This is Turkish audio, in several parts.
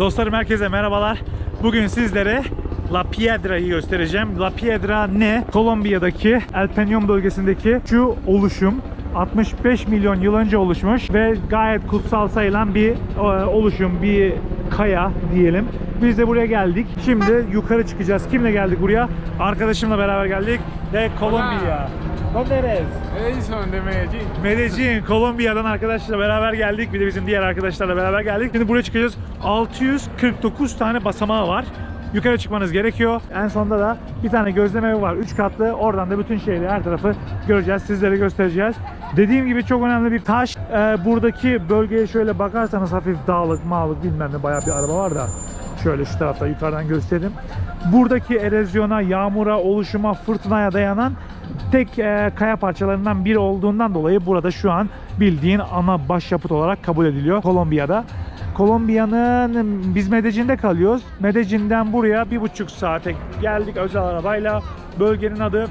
Dostlarım herkese merhabalar. Bugün sizlere La Piedra'yı göstereceğim. La Piedra ne? Kolombiya'daki El Peñón bölgesindeki şu oluşum 65 milyon yıl önce oluşmuş ve gayet kutsal sayılan bir e, oluşum, bir kaya diyelim. Biz de buraya geldik. Şimdi yukarı çıkacağız. Kimle geldik buraya? Arkadaşımla beraber geldik. De Kolombiya. ¿Dónde eres? Edison de Medellín. Medellin, Kolombiya'dan arkadaşlarla beraber geldik. Bir de bizim diğer arkadaşlarla beraber geldik. Şimdi buraya çıkacağız. 649 tane basamağı var. Yukarı çıkmanız gerekiyor. En sonunda da bir tane gözleme var. 3 katlı. Oradan da bütün şehri, her tarafı göreceğiz. Sizlere göstereceğiz. Dediğim gibi çok önemli bir taş. Ee, buradaki bölgeye şöyle bakarsanız hafif dağlık, mağlık bilmem ne bayağı bir araba var da. Şöyle şu tarafta yukarıdan göstereyim. Buradaki erozyona, yağmura, oluşuma, fırtınaya dayanan tek e, kaya parçalarından biri olduğundan dolayı burada şu an bildiğin ana başyapıt olarak kabul ediliyor Kolombiya'da. Kolombiya'nın biz Medellin'de kalıyoruz. Medellin'den buraya bir buçuk saate geldik özel arabayla. Bölgenin adı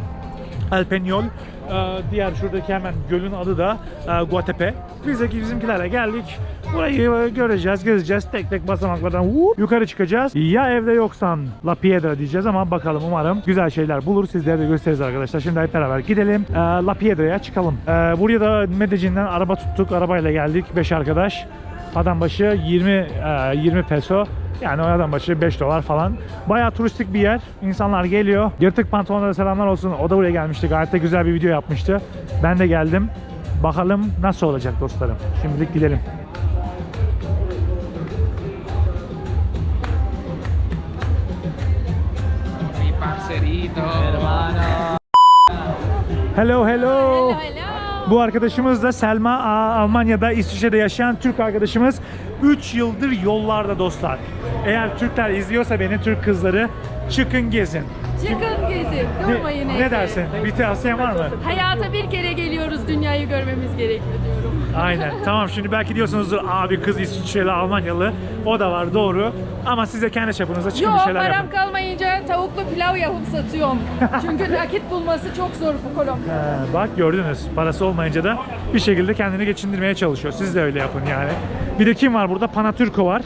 El Peñol. Ee, Diğer şuradaki hemen gölün adı da e, Guatepe. Biz de bizimkilerle geldik. Burayı e, göreceğiz, gezeceğiz. Tek tek basamaklardan vup yukarı çıkacağız. Ya evde yoksan La Piedra diyeceğiz ama bakalım umarım güzel şeyler bulur. Sizlere de gösteririz arkadaşlar. Şimdi hep beraber gidelim. Ee, La Piedra'ya çıkalım. Buraya da Medellin'den araba tuttuk. Arabayla geldik. 5 arkadaş. Adam başı 20 e, 20 peso. Yani o adam başı 5 dolar falan. Bayağı turistik bir yer. İnsanlar geliyor. Yırtık pantolonlara selamlar olsun. O da buraya gelmişti. Gayet de güzel bir video yapmıştı. Ben de geldim. Bakalım nasıl olacak dostlarım. Şimdilik gidelim. Parcerito. Hello hello. Hello. Bu arkadaşımız da Selma Almanya'da, İsviçre'de yaşayan Türk arkadaşımız. 3 yıldır yollarda dostlar. Eğer Türkler izliyorsa beni, Türk kızları çıkın gezin. Çıkın gezin. Durmayın Ne, evde. ne dersin? Bir tavsiyen var mı? Hayata bir kere geliyoruz. Dünyayı görmemiz gerekiyor diyorum. Aynen. Tamam şimdi belki diyorsunuzdur abi kız İsviçreli Almanyalı. O da var doğru. Ama siz de kendi çapınıza çıkın bir Yok şeyler param yapın. kalmayınca tavuklu pilav yapıp satıyorum. Çünkü nakit bulması çok zor bu Kolombiya. He, bak gördünüz. Parası olmayınca da bir şekilde kendini geçindirmeye çalışıyor. Siz de öyle yapın yani. Bir de kim var burada? Panatürko var.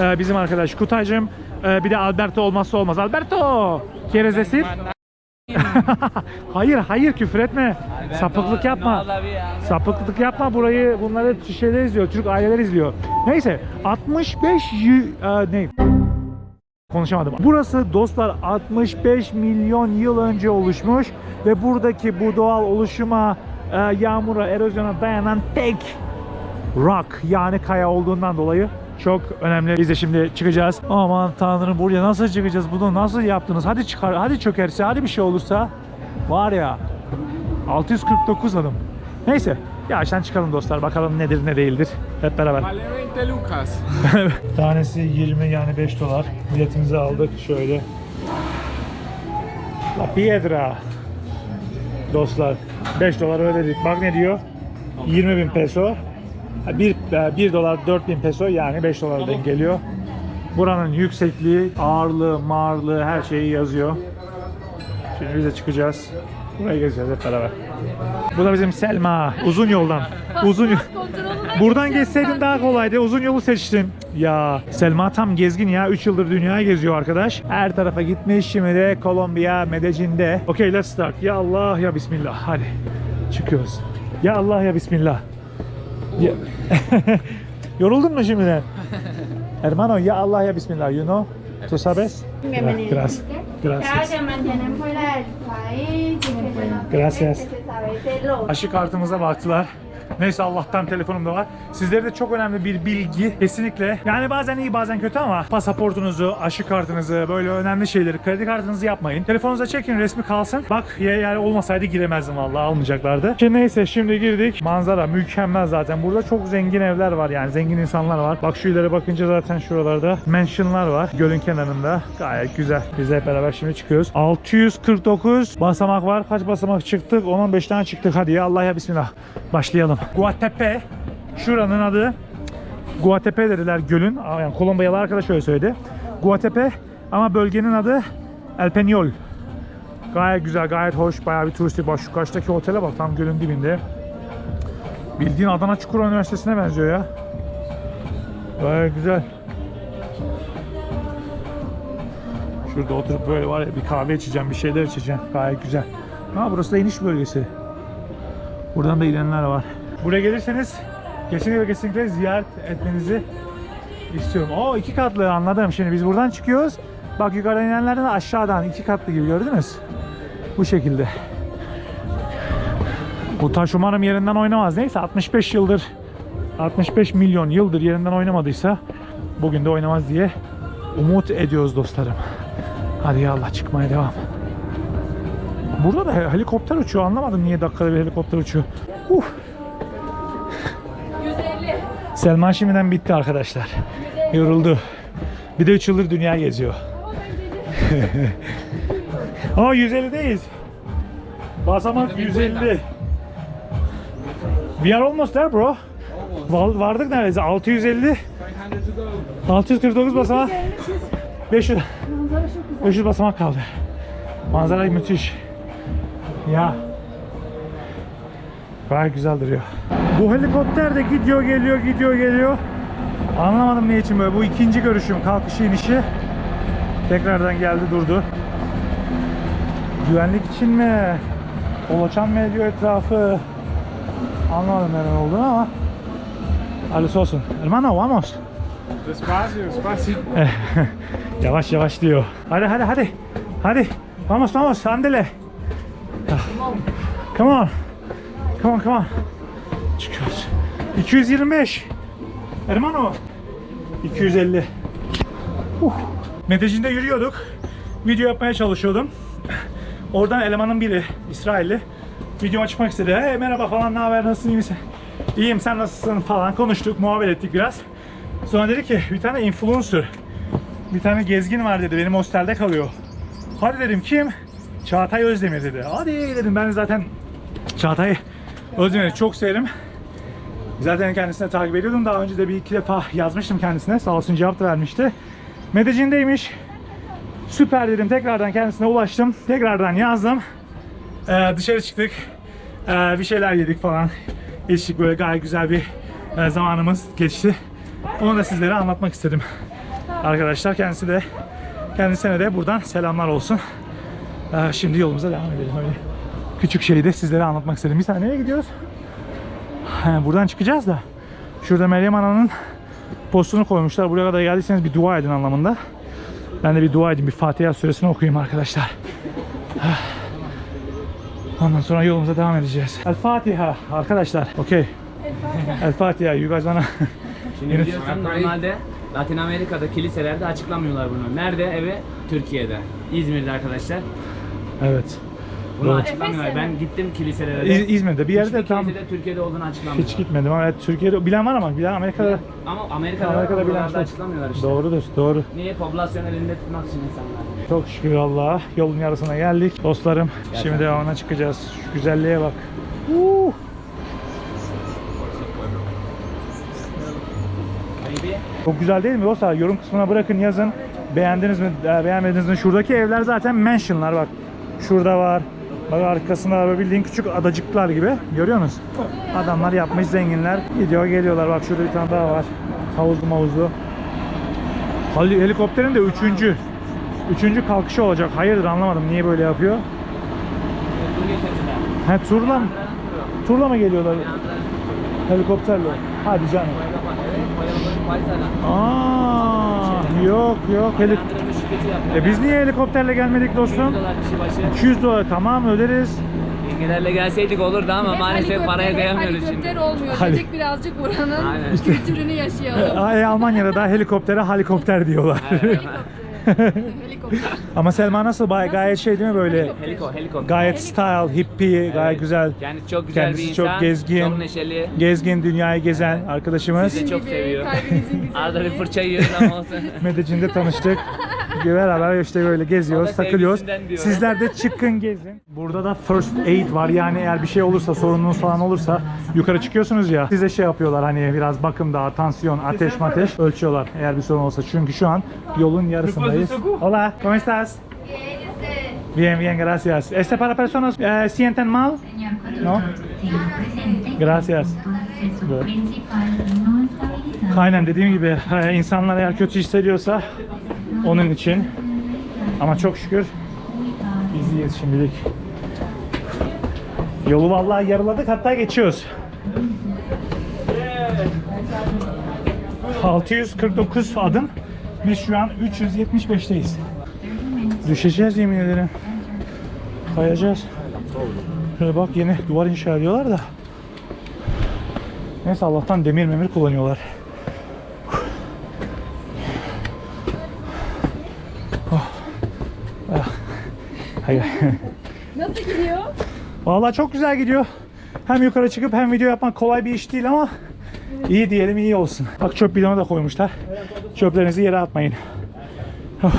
Ee, bizim arkadaş Kutaycığım. Ee, bir de Alberto olmazsa olmaz. Alberto! ¿Quieres decir? hayır hayır küfür etme. Sapıklık yapma. Sapıklık yapma burayı bunları şeyler izliyor. Türk aileler izliyor. Neyse 65 y- e, ne? Konuşamadım. Burası dostlar 65 milyon yıl önce oluşmuş ve buradaki bu doğal oluşuma, e, yağmura, erozyona dayanan tek rock yani kaya olduğundan dolayı çok önemli. Biz de şimdi çıkacağız. Aman tanrım buraya nasıl çıkacağız? Bunu nasıl yaptınız? Hadi çıkar, hadi çökerse, hadi bir şey olursa var ya 649 adım. Neyse yavaştan çıkalım dostlar. Bakalım nedir ne değildir. Hep beraber. Vale 20 lucas. Tanesi 20 yani 5 dolar. Biletimizi aldık şöyle. La Piedra. Dostlar 5 dolar ödedik. Bak ne diyor? 20 bin peso. 1, 1 dolar 4 bin peso yani 5 dolardan geliyor. Buranın yüksekliği, ağırlığı, mağırlığı her şeyi yazıyor. Şimdi biz de çıkacağız. Buraya gezeceğiz hep beraber. Bu da bizim Selma. Uzun yoldan. Uzun yol. Buradan geçseydin daha kolaydı. Uzun yolu seçtin. Ya Selma tam gezgin ya. 3 yıldır dünyayı geziyor arkadaş. Her tarafa gitmiş. Şimdi de Kolombiya, Medellin'de. Okay let's start. Ya Allah ya Bismillah. Hadi. Çıkıyoruz. Ya Allah ya Bismillah. Ya. Yoruldun mu şimdiden? Hermano ya Allah ya Bismillah. You know? ¿Tú sabes? Gracias. Gracias. que mantienen fuera del país, y que se nos Gracias. que se sabe de lo Aşı kartımıza baktılar. Neyse Allah'tan telefonum da var. Sizlere de çok önemli bir bilgi. Kesinlikle. Yani bazen iyi bazen kötü ama pasaportunuzu, aşı kartınızı, böyle önemli şeyleri, kredi kartınızı yapmayın. Telefonunuza çekin resmi kalsın. Bak ya yani olmasaydı giremezdim vallahi almayacaklardı. Şimdi neyse şimdi girdik. Manzara mükemmel zaten. Burada çok zengin evler var yani zengin insanlar var. Bak şu ileri bakınca zaten şuralarda mansionlar var. Gölün kenarında. Gayet güzel. Biz hep beraber şimdi çıkıyoruz. 649 basamak var. Kaç basamak çıktık? 10-15 tane çıktık. Hadi ya Allah ya Bismillah. Başlayalım. Guatepe. Şuranın adı Guatepe dediler gölün. Yani Kolombiyalı arkadaş öyle söyledi. Guatepe ama bölgenin adı El Peñol. Gayet güzel, gayet hoş. Bayağı bir turistik. Bak karşıdaki otele bak tam gölün dibinde. Bildiğin Adana Çukurova Üniversitesi'ne benziyor ya. Gayet güzel. Şurada oturup böyle var ya bir kahve içeceğim, bir şeyler içeceğim. Gayet güzel. Ha burası da iniş bölgesi. Buradan da inenler var. Buraya gelirseniz kesinlikle kesinlikle ziyaret etmenizi istiyorum. Oo iki katlı anladım. Şimdi biz buradan çıkıyoruz. Bak yukarıdan inenlerden de aşağıdan iki katlı gibi gördünüz. Bu şekilde. Bu taş umarım yerinden oynamaz. Neyse 65 yıldır 65 milyon yıldır yerinden oynamadıysa bugün de oynamaz diye umut ediyoruz dostlarım. Hadi ya Allah çıkmaya devam. Burada da helikopter uçuyor. Anlamadım niye dakikada bir helikopter uçuyor. Uh. 150. Selman şimdiden bitti arkadaşlar. Yoruldu. Bir de 3 yıldır dünya geziyor. Ama 150'deyiz. Basamak 150. We are almost there bro. Val- Vardık neredeyse 650. 500 to go. 649 basamak. 500. 500 basamak kaldı. Manzara müthiş. Ya. Gayet güzel duruyor. Bu helikopter de gidiyor geliyor gidiyor geliyor. Anlamadım ne için böyle. Bu ikinci görüşüm kalkışı inişi. Tekrardan geldi durdu. Güvenlik için mi? Kolaçan mı ediyor etrafı? Anlamadım neden olduğunu ama. Hayırlısı olsun. Hermano vamos. Despacio, despacio. yavaş yavaş diyor. Hadi hadi hadi. Hadi. Vamos vamos andele. Come on. Come on come on. Çıkıyoruz. 225. Hermano. 250. Uh. Meteci'nde yürüyorduk. Video yapmaya çalışıyordum. Oradan elemanın biri İsrailli video açmak istedi. Hey merhaba falan ne haber nasılsın iyi misin? İyiyim sen nasılsın falan konuştuk muhabbet ettik biraz. Sonra dedi ki bir tane influencer bir tane gezgin var dedi benim hostelde kalıyor. Hadi dedim kim? Çağatay Özdemir dedi. Hadi dedim ben zaten Çağatay Özdemir'i çok severim. Zaten kendisine takip ediyordum. Daha önce de bir iki defa yazmıştım kendisine. Sağ olsun cevap da vermişti. Medecin'deymiş. Süper dedim. Tekrardan kendisine ulaştım. Tekrardan yazdım. Ee, dışarı çıktık. Ee, bir şeyler yedik falan. İçtik böyle gayet güzel bir e, zamanımız geçti. Onu da sizlere anlatmak istedim. Arkadaşlar kendisi de kendisine de buradan selamlar olsun. Ee, şimdi yolumuza devam edelim. Öyle küçük şeyi de sizlere anlatmak istedim. Bir saniye gidiyoruz? Buradan çıkacağız da. Şurada Meryem Ana'nın postunu koymuşlar. Buraya kadar geldiyseniz bir dua edin anlamında. Ben de bir dua edeyim. Bir Fatiha suresini okuyayım arkadaşlar. Ondan sonra yolumuza devam edeceğiz. El Fatiha arkadaşlar. Okey. El Fatiha. You guys wanna... Şimdi biliyorsun normalde Latin Amerika'da kiliselerde açıklamıyorlar bunu. Nerede? Evet, Türkiye'de. İzmir'de arkadaşlar. evet. Bunu Doğru. açıklamıyorlar. Efes'te mi? Ben gittim kiliselere. İz- İzmir'de bir yerde Hiçbir tam kilisede Türkiye'de olduğunu açıklamıyorlar. hiç gitmedim ama evet Türkiye'de bilen var ama bilen Amerika'da Ama Amerika'da, Amerika'da bilen buralarda çok. açıklamıyorlar işte. Doğrudur, doğru. Niye? Popülasyon elinde tutmak için insanlar. Çok şükür Allah'a yolun yarısına geldik. Dostlarım şimdi devamına çıkacağız. Şu güzelliğe bak. Uh! Çok güzel değil mi dostlar? Yorum kısmına bırakın yazın. Beğendiniz mi, e, beğenmediniz mi? Şuradaki evler zaten mansionlar bak. Şurada var. Bak arkasında böyle bildiğin küçük adacıklar gibi. Görüyor musunuz? Adamlar yapmış zenginler. Gidiyor geliyorlar. Bak şurada bir tane daha var. Havuzlu mavuzlu. Heli- Helikopterin de üçüncü. Üçüncü kalkışı olacak. Hayırdır anlamadım. Niye böyle yapıyor? He turla mı? Turla mı geliyorlar helikopterle? Hadi canım. Aa, yok yok. Helik Andranın şirketi yapıyor. E biz niye helikopterle gelmedik dostum? 200 dolar kişi başı. 200 dolar tamam öderiz. Yengelerle gelseydik olurdu ama Hep maalesef helikopter, paraya hep kıyamıyoruz helikopter şimdi. olmuyor. Hadi. Dedik birazcık buranın Aynen. kültürünü yaşayalım. Ay, Almanya'da da helikoptere helikopter diyorlar. Helikopter. Ama Selma nasıl? Bay gayet şey değil mi böyle? Heliko, heliko. Gayet style, hippie, gayet güzel. Kendisi çok güzel Kendisi bir insan. çok gezgin. Çok neşeli. Gezgin, dünyayı gezen arkadaşımız. Sizi çok seviyor. güzelliği. Arada bir fırça yiyoruz ama olsun. Medecin'de tanıştık. Beraber işte böyle geziyoruz, takılıyoruz. Sizler de çıkın gezin. Burada da first aid var. Yani eğer bir şey olursa, sorununuz falan olursa yukarı çıkıyorsunuz ya. Size şey yapıyorlar hani biraz bakım daha, tansiyon, ateş mateş ölçüyorlar eğer bir sorun olsa. Çünkü şu an yolun yarısındayız. Hola, ¿cómo estás? Bien, bien, gracias. ¿Este para personas eh, sienten mal? No. Gracias. habilitado Aynen dediğim gibi e, insanlar eğer kötü hissediyorsa onun için. Ama çok şükür biz iyiyiz şimdilik. Yolu vallahi yarıladık hatta geçiyoruz. 649 adım. Biz şu an 375'teyiz. Düşeceğiz yemin ederim. Kayacağız. Şöyle bak yeni duvar inşa ediyorlar da. Neyse Allah'tan demir memir kullanıyorlar. Oh. Ah. Hayır. Nasıl gidiyor? Vallahi çok güzel gidiyor. Hem yukarı çıkıp hem video yapmak kolay bir iş değil ama iyi diyelim iyi olsun. Bak çöp bidonu da koymuşlar. Çöplerinizi yere atmayın. Oh.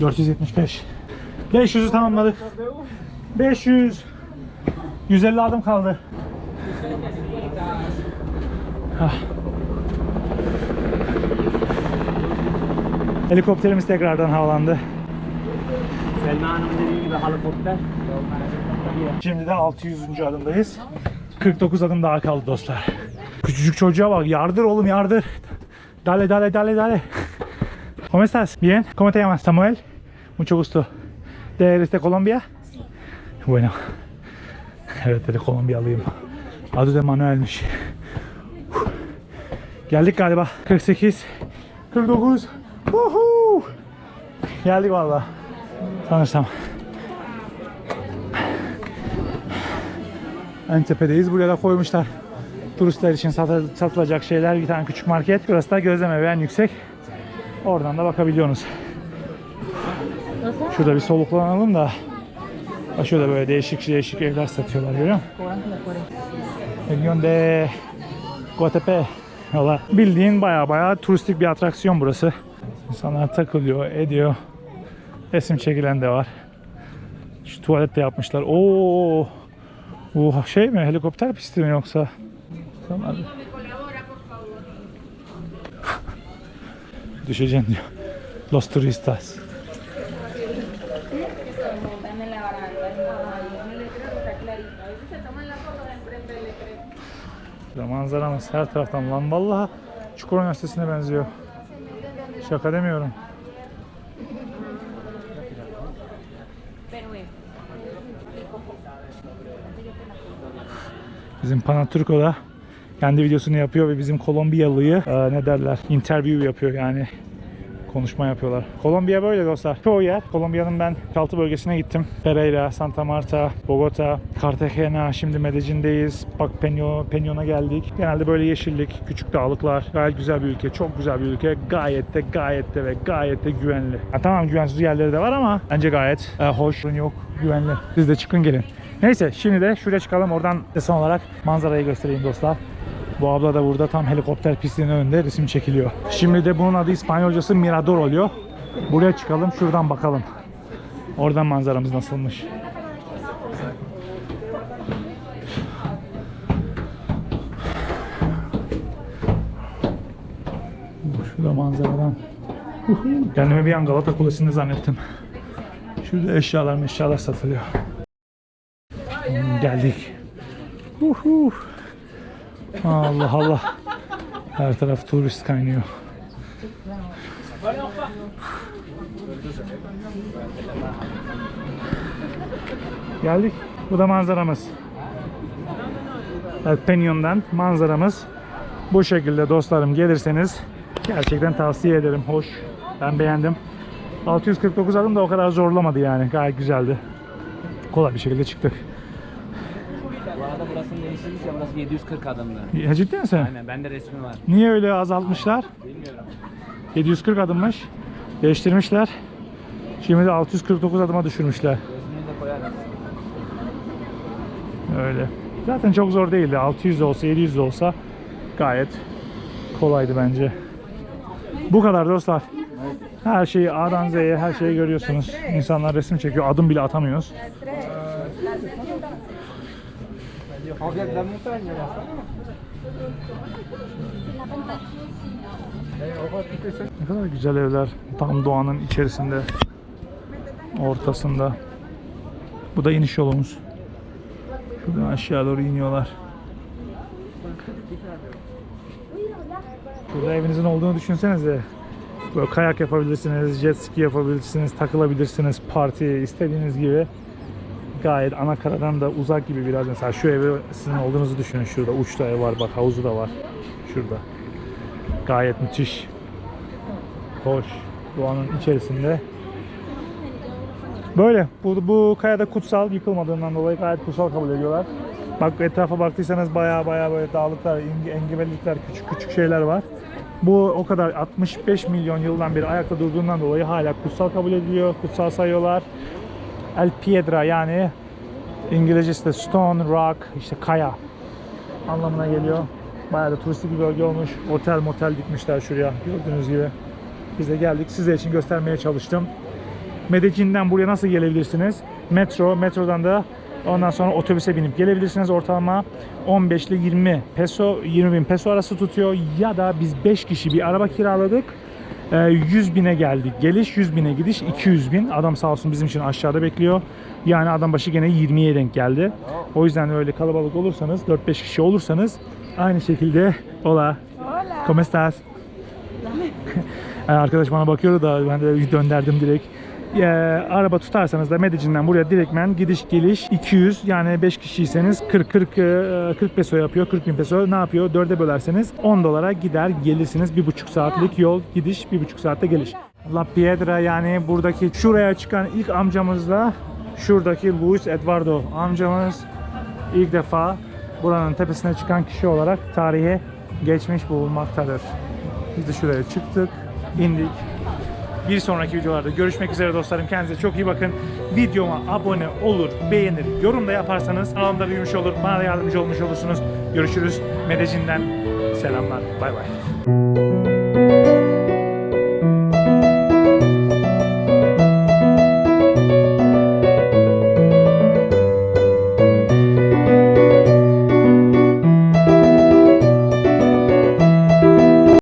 475. 500'ü tamamladık. 500. 150 adım kaldı. Ah. Helikopterimiz tekrardan havalandı. Selma Hanım'ın dediği gibi helikopter. Şimdi de 600. adımdayız. 49 adım daha kaldı dostlar. Küçücük çocuğa bak yardır oğlum yardır. Dale dale dale dale. ¿Cómo estás? Bien. ¿Cómo te llamas? Samuel. Mucho gusto. ¿De eres de Colombia? Bueno. Evet dedi Kolombiyalıyım. Adı da Manuel'miş. Geldik galiba. 48. 49. Woohoo! Geldik valla. Sanırsam. En tepedeyiz. Buraya da koymuşlar. Turistler için satı- satılacak şeyler. Bir tane küçük market. Burası da gözleme ve en yüksek. Oradan da bakabiliyorsunuz. Şurada bir soluklanalım da. Şurada böyle değişik değişik evler satıyorlar görüyor musun? Milyon de Guatepe. Valla bildiğin baya baya turistik bir atraksiyon burası. İnsanlar takılıyor, ediyor. Resim çekilen de var. Şu tuvalet de yapmışlar. Oo. Bu şey mi? Helikopter pisti mi yoksa? Tamam. Düşeceksin diyor. Los turistas. Manzaramız her taraftan lan vallahi Çukur Üniversitesi'ne benziyor. Şaka demiyorum. Bizim Panaturko da kendi videosunu yapıyor ve bizim Kolombiyalıyı e, ne derler interview yapıyor yani konuşma yapıyorlar. Kolombiya böyle dostlar. Çoğu yer. Kolombiya'nın ben altı bölgesine gittim. Pereira, Santa Marta, Bogota, Cartagena, şimdi Medellin'deyiz. Bak Peño, Peñon'a geldik. Genelde böyle yeşillik, küçük dağlıklar. Gayet güzel bir ülke. Çok güzel bir ülke. Gayet de gayet de ve gayet de güvenli. Ha, tamam güvensiz yerleri de var ama bence gayet e, hoş, yok, güvenli. Siz de çıkın gelin. Neyse şimdi de şuraya çıkalım. Oradan son olarak manzarayı göstereyim dostlar. Bu abla da burada tam helikopter pistinin önünde resim çekiliyor. Şimdi de bunun adı İspanyolcası Mirador oluyor. Buraya çıkalım şuradan bakalım. Oradan manzaramız nasılmış. Şurada manzaradan. Kendimi bir an Galata Kulesi'nde zannettim. Şurada eşyalar eşyalar satılıyor. Geldik. Uhu. Allah Allah. Her taraf turist kaynıyor. Geldik. Bu da manzaramız. Evet, Penyon'dan manzaramız bu şekilde dostlarım gelirseniz gerçekten tavsiye ederim. Hoş. Ben beğendim. 649 adım da o kadar zorlamadı yani. Gayet güzeldi. Kolay bir şekilde çıktık. Değiştirmiş ya burası 740 adımdı. Ya ciddi misin? Aynen bende resmi var. Niye öyle azaltmışlar? Bilmiyorum. 740 adımmış. Değiştirmişler. Şimdi de 649 adıma düşürmüşler. Resmini de koyarız. Öyle. Zaten çok zor değildi. 600 de olsa 700 de olsa gayet kolaydı bence. Bu kadar dostlar. Her şeyi A'dan Z'ye her şeyi görüyorsunuz. İnsanlar resim çekiyor. Adım bile atamıyoruz. Regarde la montagne là. Ne kadar güzel evler. Tam doğanın içerisinde. Ortasında. Bu da iniş yolumuz. Şuradan aşağı doğru iniyorlar. Burada evinizin olduğunu düşünsenize. Böyle kayak yapabilirsiniz, jet ski yapabilirsiniz, takılabilirsiniz, parti istediğiniz gibi. Gayet ana karadan da uzak gibi biraz mesela şu evi sizin olduğunuzu düşünün şurada uçta ev var bak havuzu da var şurada. Gayet müthiş. Hoş. Doğanın içerisinde. Böyle. Bu, bu kayada kutsal yıkılmadığından dolayı gayet kutsal kabul ediyorlar. Bak etrafa baktıysanız baya baya böyle dağlıklar, enge- engebellikler, küçük küçük şeyler var. Bu o kadar 65 milyon yıldan beri ayakta durduğundan dolayı hala kutsal kabul ediliyor, kutsal sayıyorlar. El Piedra yani İngilizcesi de stone, rock, işte kaya anlamına geliyor. Bayağı da turistik bir bölge olmuş. Otel motel dikmişler şuraya gördüğünüz gibi. Biz de geldik. Sizler için göstermeye çalıştım. Medellin'den buraya nasıl gelebilirsiniz? Metro, metrodan da ondan sonra otobüse binip gelebilirsiniz. Ortalama 15 ile 20 peso, 20 bin peso arası tutuyor. Ya da biz 5 kişi bir araba kiraladık. Ee, 100 bine geldik. Geliş 100 bine gidiş 200 bin. Adam sağ olsun bizim için aşağıda bekliyor. Yani adam başı gene 20'ye denk geldi. O yüzden öyle kalabalık olursanız 4-5 kişi olursanız aynı şekilde Hola. Hola. ¿Cómo estás? Yani Arkadaş bana bakıyordu da ben de dönderdim direkt. Ee, araba tutarsanız da Medellin'den buraya direktmen gidiş geliş 200 yani 5 kişiyseniz 40 40 e, 40 peso yapıyor 40 bin peso ne yapıyor 4'e bölerseniz 10 dolara gider gelirsiniz bir buçuk saatlik yol gidiş bir buçuk saatte geliş. La Piedra yani buradaki şuraya çıkan ilk amcamızla şuradaki Luis Eduardo amcamız ilk defa buranın tepesine çıkan kişi olarak tarihe geçmiş bulunmaktadır. Biz de şuraya çıktık, indik. Bir sonraki videolarda görüşmek üzere dostlarım. Kendinize çok iyi bakın. Videoma abone olur, beğenir, yorum da yaparsanız kanalımda büyümüş olur. Bana da yardımcı olmuş olursunuz. Görüşürüz. Medecin'den selamlar. Bay bay.